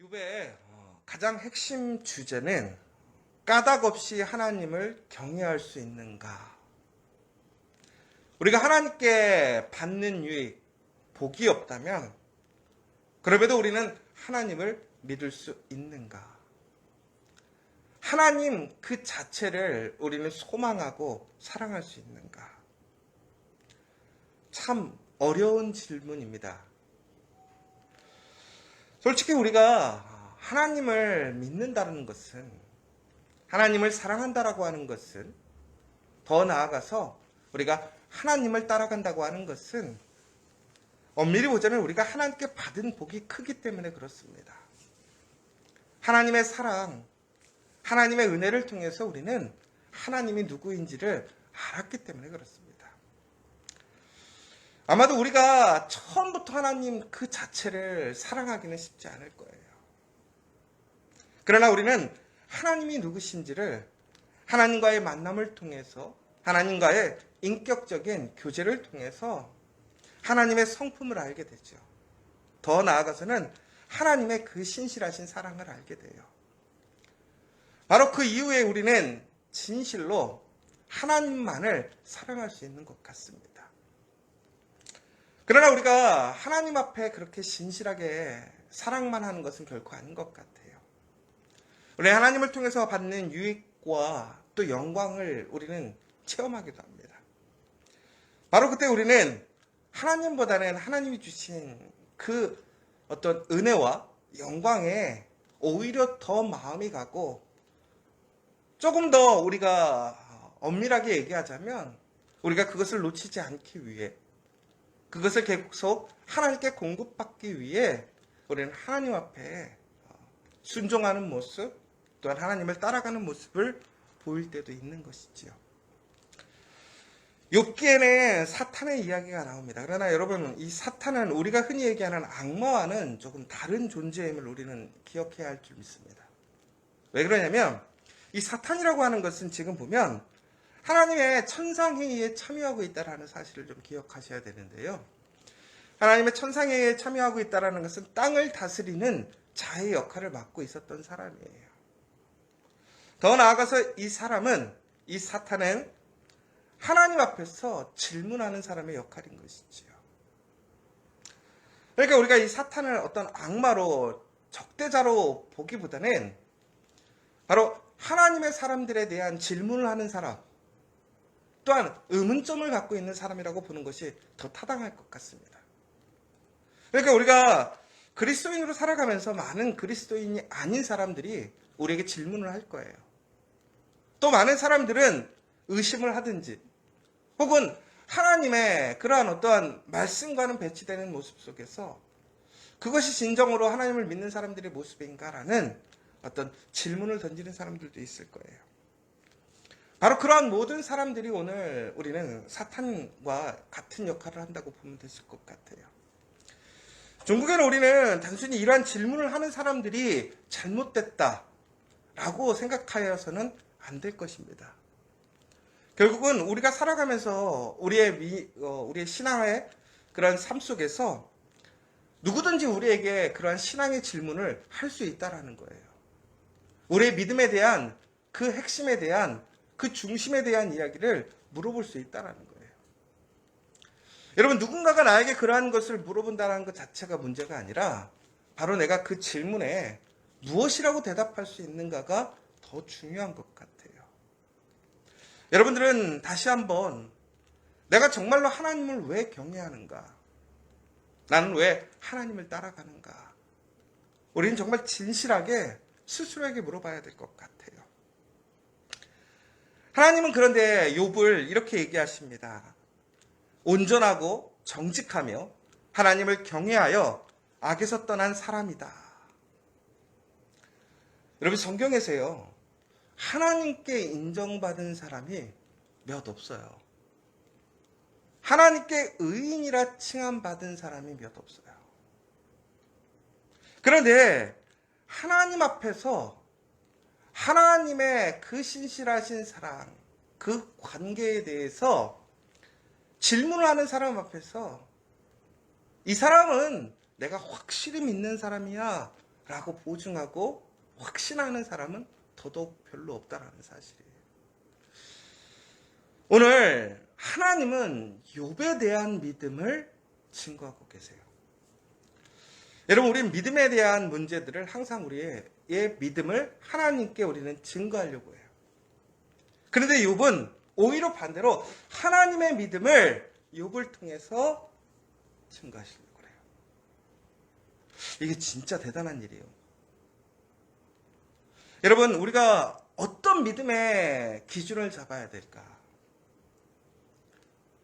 유배의 어, 가장 핵심 주제는 까닭 없이 하나님을 경외할 수 있는가. 우리가 하나님께 받는 유익, 복이 없다면, 그럼에도 우리는 하나님을 믿을 수 있는가. 하나님 그 자체를 우리는 소망하고 사랑할 수 있는가. 참 어려운 질문입니다. 솔직히 우리가 하나님을 믿는다는 것은 하나님을 사랑한다라고 하는 것은 더 나아가서 우리가 하나님을 따라간다고 하는 것은 엄밀히 보자면 우리가 하나님께 받은 복이 크기 때문에 그렇습니다. 하나님의 사랑, 하나님의 은혜를 통해서 우리는 하나님이 누구인지를 알았기 때문에 그렇습니다. 아마도 우리가 처음부터 하나님 그 자체를 사랑하기는 쉽지 않을 거예요. 그러나 우리는 하나님이 누구신지를 하나님과의 만남을 통해서 하나님과의 인격적인 교제를 통해서 하나님의 성품을 알게 되죠. 더 나아가서는 하나님의 그 신실하신 사랑을 알게 돼요. 바로 그 이후에 우리는 진실로 하나님만을 사랑할 수 있는 것 같습니다. 그러나 우리가 하나님 앞에 그렇게 진실하게 사랑만 하는 것은 결코 아닌 것 같아요. 우리 하나님을 통해서 받는 유익과 또 영광을 우리는 체험하기도 합니다. 바로 그때 우리는 하나님보다는 하나님이 주신 그 어떤 은혜와 영광에 오히려 더 마음이 가고 조금 더 우리가 엄밀하게 얘기하자면 우리가 그것을 놓치지 않기 위해 그것을 계속 하나님께 공급받기 위해 우리는 하나님 앞에 순종하는 모습 또한 하나님을 따라가는 모습을 보일 때도 있는 것이지요. 욥기에는 사탄의 이야기가 나옵니다. 그러나 여러분 이 사탄은 우리가 흔히 얘기하는 악마와는 조금 다른 존재임을 우리는 기억해야 할 줄 믿습니다. 왜 그러냐면 이 사탄이라고 하는 것은 지금 보면 하나님의 천상회의에 참여하고 있다는 사실을 좀 기억하셔야 되는데요. 하나님의 천상회의에 참여하고 있다는 것은 땅을 다스리는 자의 역할을 맡고 있었던 사람이에요. 더 나아가서 이 사람은, 이 사탄은 하나님 앞에서 질문하는 사람의 역할인 것이지요. 그러니까 우리가 이 사탄을 어떤 악마로 적대자로 보기보다는 바로 하나님의 사람들에 대한 질문을 하는 사람, 또한 의문점을 갖고 있는 사람이라고 보는 것이 더 타당할 것 같습니다. 그러니까 우리가 그리스도인으로 살아가면서 많은 그리스도인이 아닌 사람들이 우리에게 질문을 할 거예요. 또 많은 사람들은 의심을 하든지 혹은 하나님의 그러한 어떠한 말씀과는 배치되는 모습 속에서 그것이 진정으로 하나님을 믿는 사람들의 모습인가라는 어떤 질문을 던지는 사람들도 있을 거예요. 바로 그러한 모든 사람들이 오늘 우리는 사탄과 같은 역할을 한다고 보면 됐을 것 같아요. 중국에는 우리는 단순히 이러한 질문을 하는 사람들이 잘못됐다 라고 생각하여서는 안 될 것입니다. 결국은 우리가 살아가면서 우리의 미, 어, 우리의 신앙의 그런 삶 속에서 누구든지 우리에게 그러한 신앙의 질문을 할 수 있다라는 거예요. 우리의 믿음에 대한 그 핵심에 대한 그 중심에 대한 이야기를 물어볼 수 있다라는 거예요. 여러분 누군가가 나에게 그러한 것을 물어본다는 것 자체가 문제가 아니라 바로 내가 그 질문에 무엇이라고 대답할 수 있는가가 더 중요한 것 같아요. 여러분들은 다시 한번 내가 정말로 하나님을 왜 경외하는가? 나는 왜 하나님을 따라가는가? 우리는 정말 진실하게 스스로에게 물어봐야 될 것 같아요. 하나님은 그런데 욥을 이렇게 얘기하십니다. 온전하고 정직하며 하나님을 경외하여 악에서 떠난 사람이다. 여러분 성경에서요. 하나님께 인정받은 사람이 몇 없어요. 하나님께 의인이라 칭함받은 사람이 몇 없어요. 그런데 하나님 앞에서 하나님의 그 신실하신 사랑, 그 관계에 대해서 질문을 하는 사람 앞에서 이 사람은 내가 확실히 믿는 사람이야 라고 보증하고 확신하는 사람은 더더욱 별로 없다라는 사실이에요. 오늘 하나님은 욥에 대한 믿음을 증거하고 계세요. 여러분, 우리는 믿음에 대한 문제들을 항상 우리의 믿음을 하나님께 우리는 증거하려고 해요. 그런데 욥은 오히려 반대로 하나님의 믿음을 욥을 통해서 증거하시려고 그래요. 이게 진짜 대단한 일이에요. 여러분, 우리가 어떤 믿음의 기준을 잡아야 될까?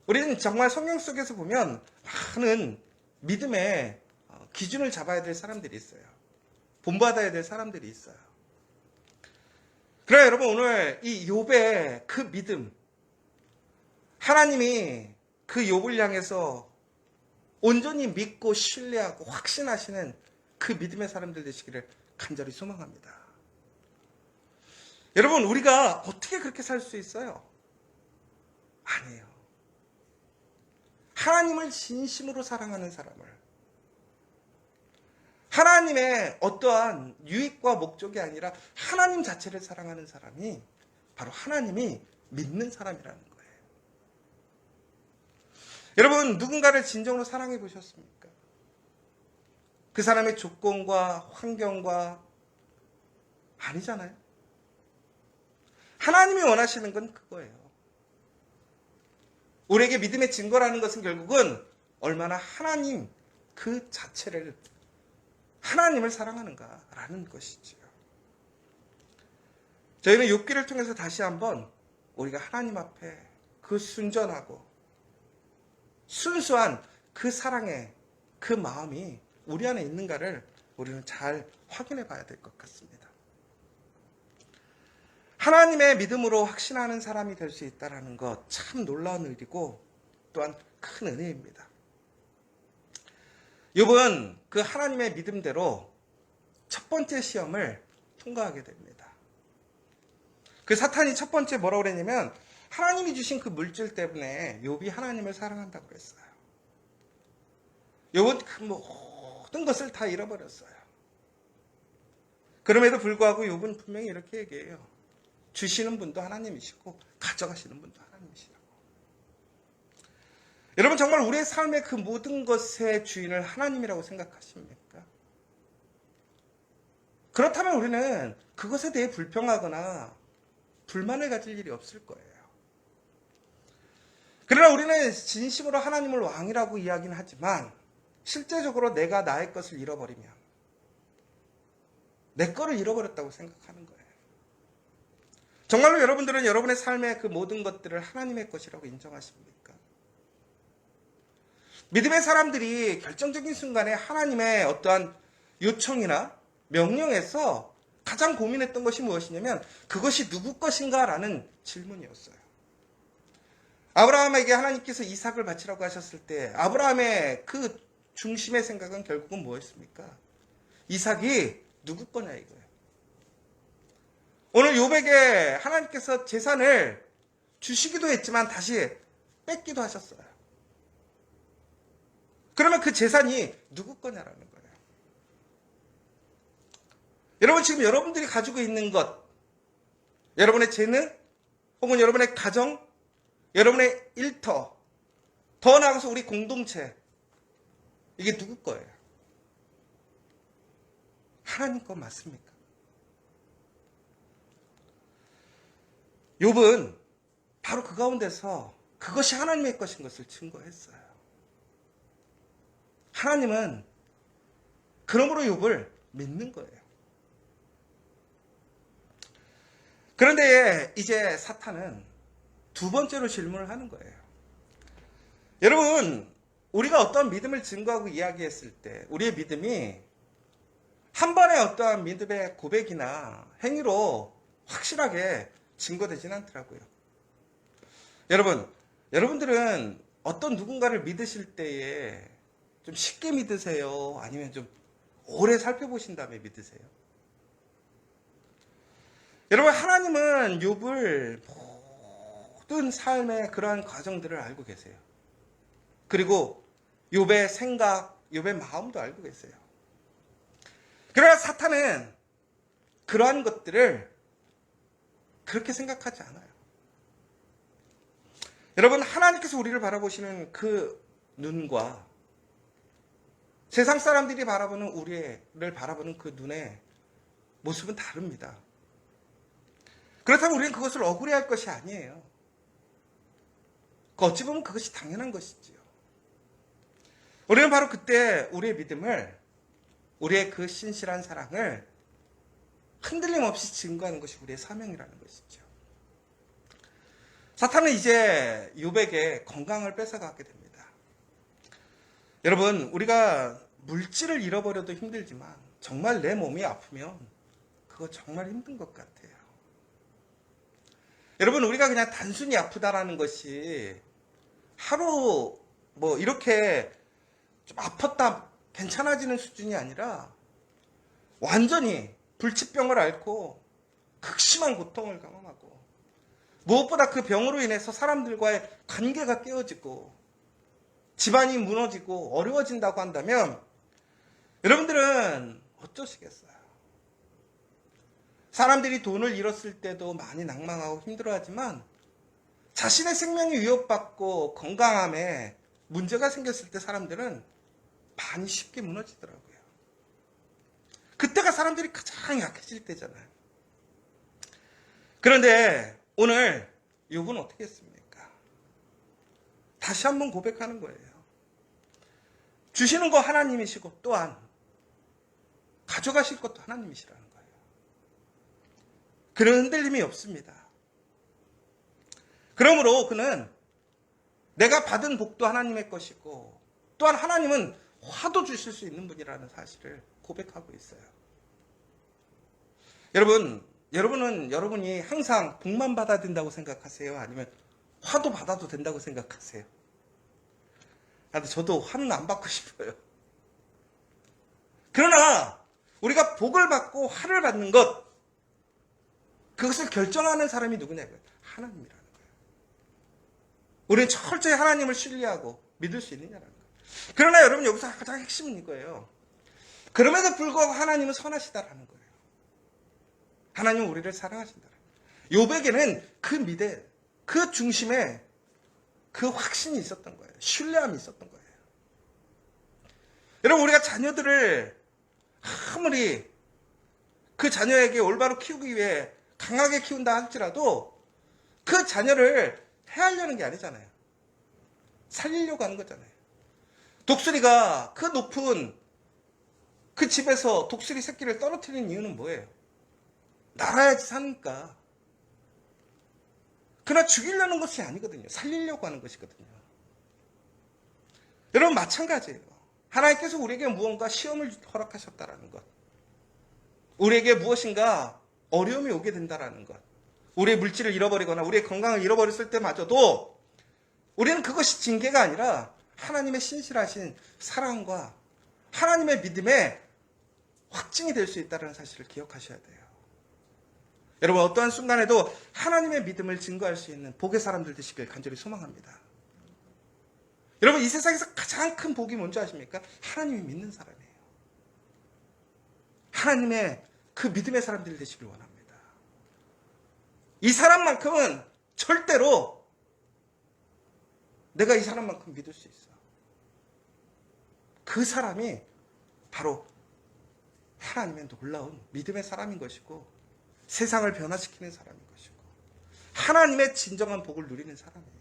우리는 정말 성경 속에서 보면 많은 믿음의 어, 기준을 잡아야 될 사람들이 있어요. 본받아야 될 사람들이 있어요. 그래 여러분 오늘 이 욥의 그 믿음 하나님이 그 욥을 향해서 온전히 믿고 신뢰하고 확신하시는 그 믿음의 사람들 되시기를 간절히 소망합니다. 여러분 우리가 어떻게 그렇게 살 수 있어요? 아니에요. 하나님을 진심으로 사랑하는 사람을 하나님의 어떠한 유익과 목적이 아니라 하나님 자체를 사랑하는 사람이 바로 하나님이 믿는 사람이라는 거예요. 여러분, 누군가를 진정으로 사랑해 보셨습니까? 그 사람의 조건과 환경과 아니잖아요. 하나님이 원하시는 건 그거예요. 우리에게 믿음의 증거라는 것은 결국은 얼마나 하나님 그 자체를 하나님을 사랑하는가라는 것이지요. 저희는 욥기를 통해서 다시 한번 우리가 하나님 앞에 그 순전하고 순수한 그 사랑의 그 마음이 우리 안에 있는가를 우리는 잘 확인해 봐야 될 것 같습니다. 하나님의 믿음으로 확신하는 사람이 될 수 있다는 것 참 놀라운 일이고 또한 큰 은혜입니다. 욥은 그 하나님의 믿음대로 첫 번째 시험을 통과하게 됩니다. 그 사탄이 첫 번째 뭐라고 그랬냐면 하나님이 주신 그 물질 때문에 욥이 하나님을 사랑한다고 그랬어요. 욥은 그 모든 것을 다 잃어버렸어요. 그럼에도 불구하고 욥은 분명히 이렇게 얘기해요. 주시는 분도 하나님이시고 가져가시는 분도 하나님이시라고. 여러분 정말 우리의 삶의 그 모든 것의 주인을 하나님이라고 생각하십니까? 그렇다면 우리는 그것에 대해 불평하거나 불만을 가질 일이 없을 거예요. 그러나 우리는 진심으로 하나님을 왕이라고 이야기는 하지만 실제적으로 내가 나의 것을 잃어버리면 내 거를 잃어버렸다고 생각하는 거예요. 정말로 여러분들은 여러분의 삶의 그 모든 것들을 하나님의 것이라고 인정하십니까? 믿음의 사람들이 결정적인 순간에 하나님의 어떠한 요청이나 명령에서 가장 고민했던 것이 무엇이냐면 그것이 누구 것인가라는 질문이었어요. 아브라함에게 하나님께서 이삭을 바치라고 하셨을 때 아브라함의 그 중심의 생각은 결국은 무엇입니까? 이삭이 누구 거냐 이거예요. 오늘 요백에 하나님께서 재산을 주시기도 했지만 다시 뺏기도 하셨어요. 그러면 그 재산이 누구 거냐라는 거예요. 여러분 지금 여러분들이 가지고 있는 것, 여러분의 재능, 혹은 여러분의 가정, 여러분의 일터, 더 나아가서 우리 공동체, 이게 누구 거예요? 하나님 거 맞습니까? 욥은 바로 그 가운데서 그것이 하나님의 것인 것을 증거했어요. 하나님은 그러므로 욥을 믿는 거예요. 그런데 이제 사탄은 두 번째로 질문을 하는 거예요. 여러분, 우리가 어떤 믿음을 증거하고 이야기했을 때 우리의 믿음이 한 번의 어떠한 믿음의 고백이나 행위로 확실하게 증거되진 않더라고요. 여러분, 여러분들은 어떤 누군가를 믿으실 때에 좀 쉽게 믿으세요? 아니면 좀 오래 살펴보신 다음에 믿으세요? 여러분, 하나님은 욥을 모든 삶의 그러한 과정들을 알고 계세요. 그리고 욥의 생각, 욥의 마음도 알고 계세요. 그러나 사탄은 그러한 것들을 그렇게 생각하지 않아요. 여러분, 하나님께서 우리를 바라보시는 그 눈과 세상 사람들이 바라보는 우리를 바라보는 그 눈의 모습은 다릅니다. 그렇다면 우리는 그것을 억울해할 것이 아니에요. 그 어찌 보면 그것이 당연한 것이지요. 우리는 바로 그때 우리의 믿음을, 우리의 그 신실한 사랑을 흔들림 없이 증거하는 것이 우리의 사명이라는 것이죠. 사탄은 이제 요백의 건강을 뺏어가게 됩니다. 여러분, 우리가 물질을 잃어버려도 힘들지만 정말 내 몸이 아프면 그거 정말 힘든 것 같아요. 여러분, 우리가 그냥 단순히 아프다라는 것이 하루 뭐 이렇게 좀 아팠다 괜찮아지는 수준이 아니라 완전히 불치병을 앓고 극심한 고통을 경험하고 무엇보다 그 병으로 인해서 사람들과의 관계가 깨어지고 집안이 무너지고 어려워진다고 한다면 여러분들은 어쩌시겠어요? 사람들이 돈을 잃었을 때도 많이 낭망하고 힘들어하지만 자신의 생명이 위협받고 건강함에 문제가 생겼을 때 사람들은 많이 쉽게 무너지더라고요. 그때가 사람들이 가장 약해질 때잖아요. 그런데 오늘 욥은 어떻게 했습니까? 다시 한번 고백하는 거예요. 주시는 거 하나님이시고 또한 가져가실 것도 하나님이시라는 거예요. 그런 흔들림이 없습니다. 그러므로 그는 내가 받은 복도 하나님의 것이고 또한 하나님은 화도 주실 수 있는 분이라는 사실을 고백하고 있어요. 여러분, 여러분은 여러분이 항상 복만 받아야 된다고 생각하세요? 아니면 화도 받아도 된다고 생각하세요? 아, 근데 저도 화는 안 받고 싶어요. 그러나 우리가 복을 받고 화를 받는 것 그것을 결정하는 사람이 누구냐고요? 하나님이라는 거예요. 우리는 철저히 하나님을 신뢰하고 믿을 수 있느냐라는 거예요. 그러나 여러분 여기서 가장 핵심은 이거예요. 그럼에도 불구하고 하나님은 선하시다라는 거예요. 하나님은 우리를 사랑하신다. 요백에는 그 미대, 그 중심에 그 확신이 있었던 거예요. 신뢰함이 있었던 거예요. 여러분 우리가 자녀들을 아무리 그 자녀에게 올바로 키우기 위해 강하게 키운다 할지라도 그 자녀를 해하려는 게 아니잖아요. 살리려고 하는 거잖아요. 독수리가 그 높은 그 집에서 독수리 새끼를 떨어뜨리는 이유는 뭐예요? 날아야지 사니까. 그러나 죽이려는 것이 아니거든요. 살리려고 하는 것이거든요. 여러분 마찬가지예요. 하나님께서 우리에게 무언가 시험을 허락하셨다라는 것. 우리에게 무엇인가 어려움이 오게 된다라는 것. 우리의 물질을 잃어버리거나 우리의 건강을 잃어버렸을 때마저도 우리는 그것이 징계가 아니라 하나님의 신실하신 사랑과 하나님의 믿음의 확증이 될 수 있다는 사실을 기억하셔야 돼요. 여러분 어떠한 순간에도 하나님의 믿음을 증거할 수 있는 복의 사람들 되시길 간절히 소망합니다. 여러분 이 세상에서 가장 큰 복이 뭔지 아십니까? 하나님이 믿는 사람이에요. 하나님의 그 믿음의 사람들이 되시길 원합니다. 이 사람만큼은 절대로 내가 이 사람만큼 믿을 수 있어. 그 사람이 바로 하나님의 놀라운 믿음의 사람인 것이고 세상을 변화시키는 사람인 것이고 하나님의 진정한 복을 누리는 사람이에요.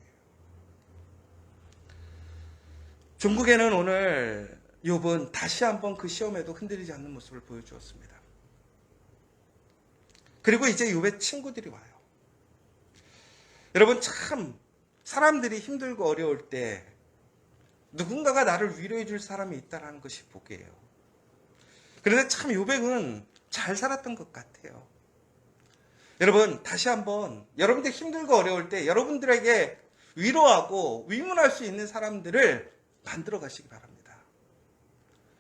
중국에는 오늘 욥은 다시 한번 그 시험에도 흔들리지 않는 모습을 보여주었습니다. 그리고 이제 욥의 친구들이 와요. 여러분 참 사람들이 힘들고 어려울 때 누군가가 나를 위로해 줄 사람이 있다라는 것이 복이에요. 그런데 참 요백은 잘 살았던 것 같아요. 여러분 다시 한번 여러분들 힘들고 어려울 때 여러분들에게 위로하고 위문할 수 있는 사람들을 만들어 가시기 바랍니다.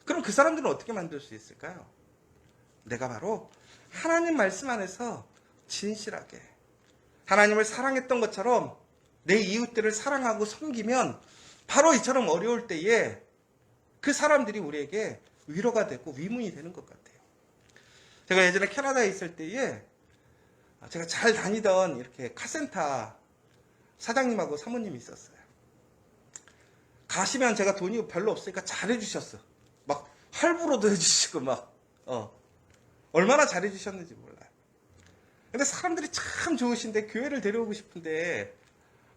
그럼 그 사람들은 어떻게 만들 수 있을까요? 내가 바로 하나님 말씀 안에서 진실하게 하나님을 사랑했던 것처럼 내 이웃들을 사랑하고 섬기면 바로 이처럼 어려울 때에 그 사람들이 우리에게 위로가 되고 위문이 되는 것 같아요. 제가 예전에 캐나다에 있을 때에 제가 잘 다니던 이렇게 카센터 사장님하고 사모님이 있었어요. 가시면 제가 돈이 별로 없으니까 잘해주셨어. 막 할부로도 해주시고 막 어. 얼마나 잘해주셨는지 몰라요. 근데 사람들이 참 좋으신데 교회를 데려오고 싶은데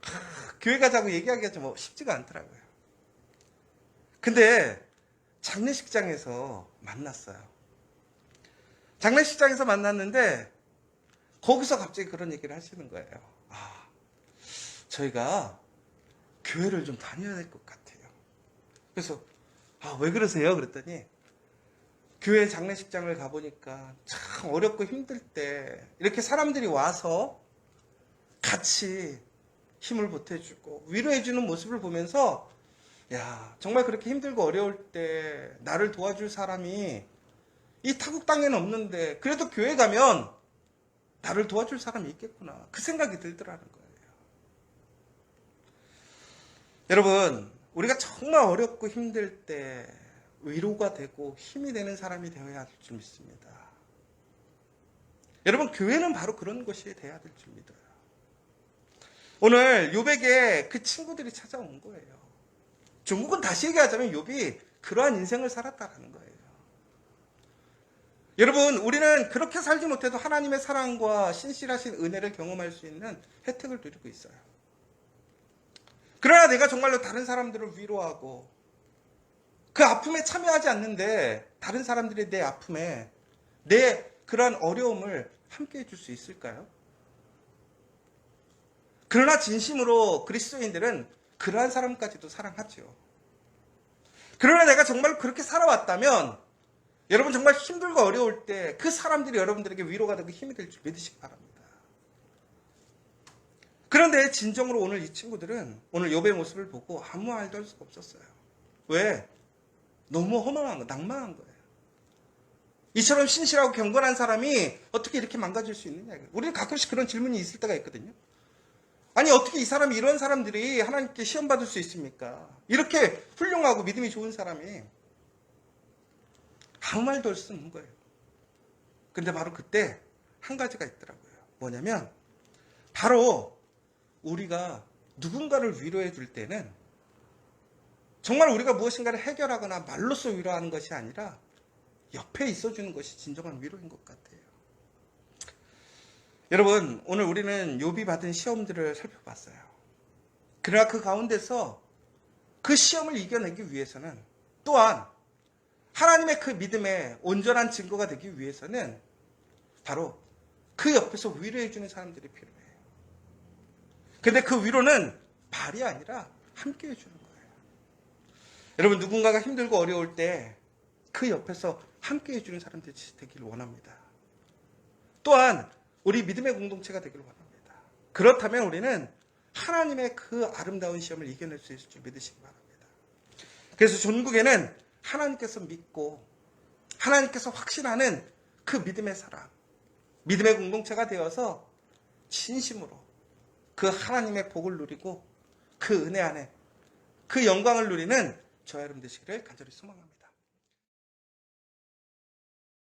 하, 교회 가자고 얘기하기가 좀 쉽지가 않더라고요. 근데 장례식장에서 만났어요. 장례식장에서 만났는데 거기서 갑자기 그런 얘기를 하시는 거예요. 아, 저희가 교회를 좀 다녀야 될 것 같아요. 그래서 아, 왜 그러세요? 그랬더니 교회 장례식장을 가보니까 참 어렵고 힘들 때 이렇게 사람들이 와서 같이 힘을 보태주고 위로해주는 모습을 보면서 야 정말 그렇게 힘들고 어려울 때 나를 도와줄 사람이 이 타국 땅에는 없는데 그래도 교회 가면 나를 도와줄 사람이 있겠구나 그 생각이 들더라는 거예요. 여러분 우리가 정말 어렵고 힘들 때 위로가 되고 힘이 되는 사람이 되어야 할 줄 믿습니다. 여러분 교회는 바로 그런 곳이 돼야 될 줄 믿어요. 오늘 요백에 그 친구들이 찾아온 거예요. 중국은 다시 얘기하자면 욥이 그러한 인생을 살았다라는 거예요. 여러분, 우리는 그렇게 살지 못해도 하나님의 사랑과 신실하신 은혜를 경험할 수 있는 혜택을 누리고 있어요. 그러나 내가 정말로 다른 사람들을 위로하고 그 아픔에 참여하지 않는데 다른 사람들이 내 아픔에 내 그러한 어려움을 함께 해줄 수 있을까요? 그러나 진심으로 그리스도인들은 그러한 사람까지도 사랑하죠. 그러나 내가 정말 그렇게 살아왔다면 여러분 정말 힘들고 어려울 때 그 사람들이 여러분들에게 위로가 되고 힘이 될 줄 믿으시기 바랍니다. 그런데 진정으로 오늘 이 친구들은 오늘 욥의 모습을 보고 아무 말도 할 수가 없었어요. 왜? 너무 허망한 거, 낭만한 거예요. 이처럼 신실하고 경건한 사람이 어떻게 이렇게 망가질 수 있느냐. 우리는 가끔씩 그런 질문이 있을 때가 있거든요. 아니 어떻게 이 사람이 이런 사람들이 하나님께 시험 받을 수 있습니까? 이렇게 훌륭하고 믿음이 좋은 사람이 아무 말도 할 수 없는 거예요. 근데 바로 그때 한 가지가 있더라고요. 뭐냐면 바로 우리가 누군가를 위로해 줄 때는 정말 우리가 무엇인가를 해결하거나 말로써 위로하는 것이 아니라 옆에 있어 주는 것이 진정한 위로인 것 같아요. 여러분, 오늘 우리는 욥이 받은 시험들을 살펴봤어요. 그러나 그 가운데서 그 시험을 이겨내기 위해서는 또한 하나님의 그 믿음의 온전한 증거가 되기 위해서는 바로 그 옆에서 위로해주는 사람들이 필요해요. 근데 그 위로는 말이 아니라 함께 해주는 거예요. 여러분, 누군가가 힘들고 어려울 때 그 옆에서 함께 해주는 사람들이 되길 원합니다. 또한 우리 믿음의 공동체가 되길 원합니다. 그렇다면 우리는 하나님의 그 아름다운 시험을 이겨낼 수 있을 줄 믿으시기 바랍니다. 그래서 전국에는 하나님께서 믿고 하나님께서 확신하는 그 믿음의 사람, 믿음의 공동체가 되어서 진심으로 그 하나님의 복을 누리고 그 은혜 안에 그 영광을 누리는 저와 여러분 되시기를 간절히 소망합니다.